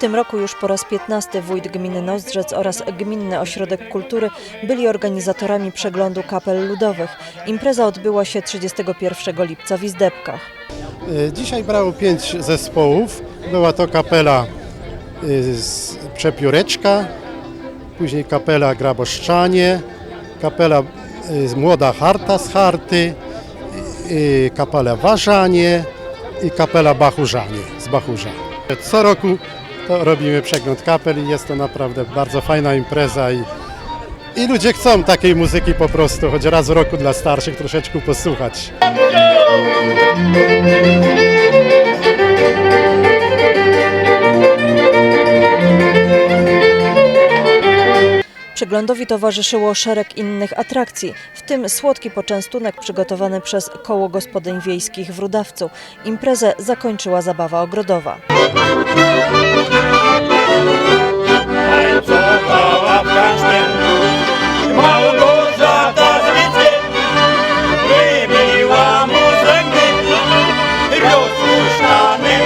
tym roku już po raz 15 wójt gminy Nozdrzec oraz Gminny Ośrodek Kultury byli organizatorami przeglądu kapel ludowych. Impreza odbyła się 31 lipca w Izdebkach. Y, Dzisiaj brało pięć zespołów. Była to kapela y, z Przepióreczka, później kapela Graboszczanie, kapela z Młoda Harta z Harty, kapela Warzanie i kapela Bachurzanie z Bachurza. Co roku robimy przegląd kapel i jest to naprawdę bardzo fajna impreza i, i ludzie chcą takiej muzyki po prostu, choć raz w roku dla starszych troszeczkę posłuchać. Przeglądowi towarzyszyło szereg innych atrakcji, w tym słodki poczęstunek przygotowany przez Koło Gospodyń Wiejskich w Rudawcu. Imprezę zakończyła zabawa ogrodowa. Rozpuszczany